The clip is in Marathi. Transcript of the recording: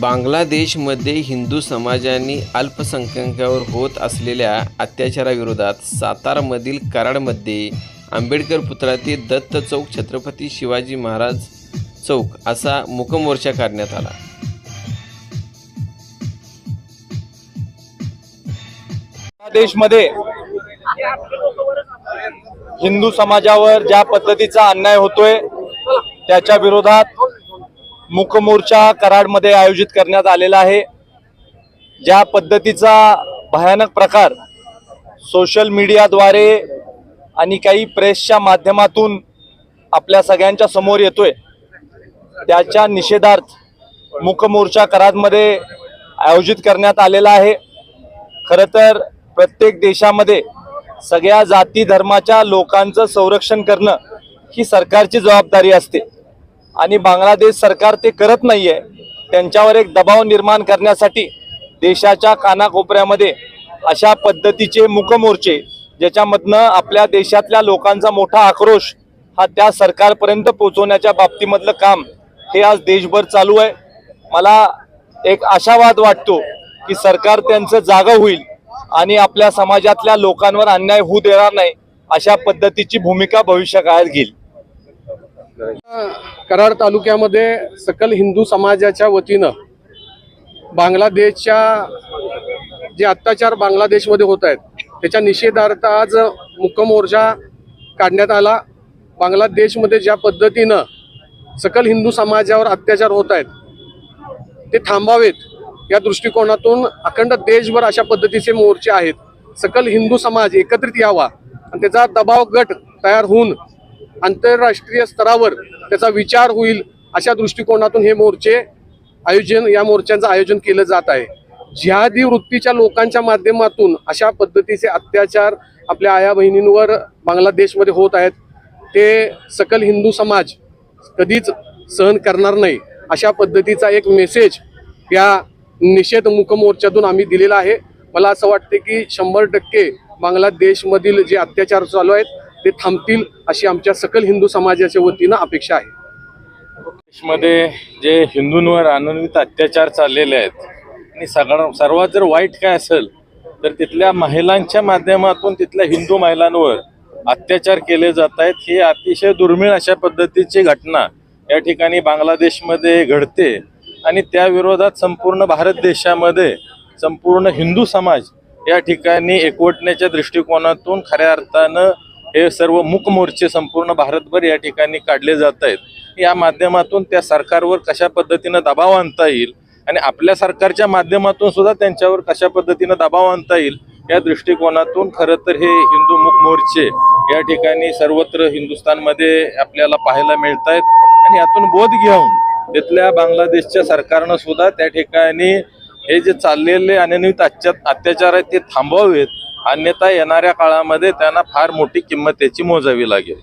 बांगलादेशमध्ये हिंदू समाजाने अल्पसंख्याकांवर होत असलेल्या अत्याचाराविरोधात सातारमधील कराडमध्ये आंबेडकर पुतळा ते दत्त चौक छत्रपती शिवाजी महाराज चौक असा मुकमोर्चा काढण्यात आला. देशमध्ये हिंदू समाजावर ज्या पद्धतीचा अन्याय होतोय त्याच्या विरोधात मुकमोर्चा कराडमध्ये आयोजित करण्यात आलेला आहे. ज्या पद्धतीचा भयानक प्रकार सोशल मीडियाद्वारे आणि काही प्रेसच्या माध्यमातून आपल्या सगळ्यांच्या समोर येतोय त्याच्या निषेधार्थ मुकमोर्चा कराडमध्ये आयोजित करण्यात आलेला आहे. खरं तर प्रत्येक देशामध्ये सगळ्या जाती धर्माच्या लोकांचं संरक्षण करणं ही सरकारची जबाबदारी असते. आणि बांगलादेश सरकार ते करत नाहीये. त्यांच्यावर एक दबाव निर्माण करण्यासाठी देशाच्या कानाकोपऱ्यामध्ये अशा पद्धतीचे मुकमोर्चे ज्याच्यामधनं आपल्या देशातल्या लोकांचा मोठा आक्रोश हा त्या सरकारपर्यंत पोहोचवण्याच्या बाबतीमधलं काम हे आज देशभर चालू आहे. मला एक आशावाद वाटतो की सरकार त्यांचं जागं होईल आणि आपल्या समाजातल्या लोकांवर अन्याय होऊ देणार नाही अशा पद्धतीची भूमिका भविष्य काळात घेईल. कराड तालुक्यामध्ये सकल हिंदू समाजाच्या वतीनं बांगलादेशच्या जे अत्याचार बांगलादेशमध्ये होत आहेत त्याच्या निषेधार्थ आज मुकमोर्चा काढण्यात आला. बांगलादेशमध्ये ज्या पद्धतीनं सकल हिंदू समाजावर अत्याचार होत आहेत ते थांबावेत या दृष्टिकोनातून अखंड देशभर अशा पद्धतीचे मोर्चे आहेत. सकल हिंदू समाज एकत्रित यावा आणि त्याचा दबाव गट तयार होऊन आंतरराष्ट्रीय स्तरावर त्याचा विचार होईल अशा दृष्टिकोनातून हे मोर्चे आयोजन या मोर्चांचं आयोजन केलं जात आहे. जिहादी वृत्तीच्या लोकांच्या माध्यमातून अशा पद्धतीचे अत्याचार आपल्या आया बहिणींवर बांगलादेशमध्ये होत आहेत. ते सकल हिंदू समाज कधीच सहन करणार नाही. अशा पद्धतीचा एक मेसेज या निषेध मुक मोर्चातून आम्ही दिलेला आहे. मला असं वाटते की शंभर टक्के बांगलादेशमधील जे अत्याचार चालू आहेत ते थांबतील अशी आमच्या सकल हिंदू समाजाच्या वतीनं अपेक्षा आहे. देशमध्ये जे हिंदूंवर अनन्वित अत्याचार चाललेले आहेत आणि सगळं सर्वात जर वाईट काय असेल तर तिथल्या महिलांच्या माध्यमातून तिथल्या हिंदू महिलांवर अत्याचार केले जात आहेत. ही अतिशय दुर्मिळ अशा पद्धतीची घटना या ठिकाणी बांगलादेशमध्ये घडते. आणि त्या विरोधात संपूर्ण भारत देशामध्ये संपूर्ण हिंदू समाज या ठिकाणी एकवटण्याच्या दृष्टिकोनातून खऱ्या अर्थानं हे सर्व मूक मोर्चे संपूर्ण भारतभर या ठिकाणी काढले जात आहेत. या माध्यमातून त्या सरकारवर कशा पद्धतीनं दबाव आणता येईल आणि आपल्या सरकारच्या माध्यमातून सुद्धा त्यांच्यावर कशा पद्धतीनं दबाव आणता येईल या दृष्टिकोनातून खरं तर हे हिंदू मूक मोर्चे या ठिकाणी सर्वत्र हिंदुस्थानमध्ये आपल्याला पाहायला मिळत आहेत आणि यातून बोध घेऊन तिथल्या बांगलादेशच्या सरकारनं सुद्धा त्या ठिकाणी हे जे चाललेले अनियमित अत्या अत्याचार आहेत ते थांबवावेत. अन्यथा येणाऱ्या काळामध्ये त्यांना फार मोठी किंमत त्याची मोजावी लागेल.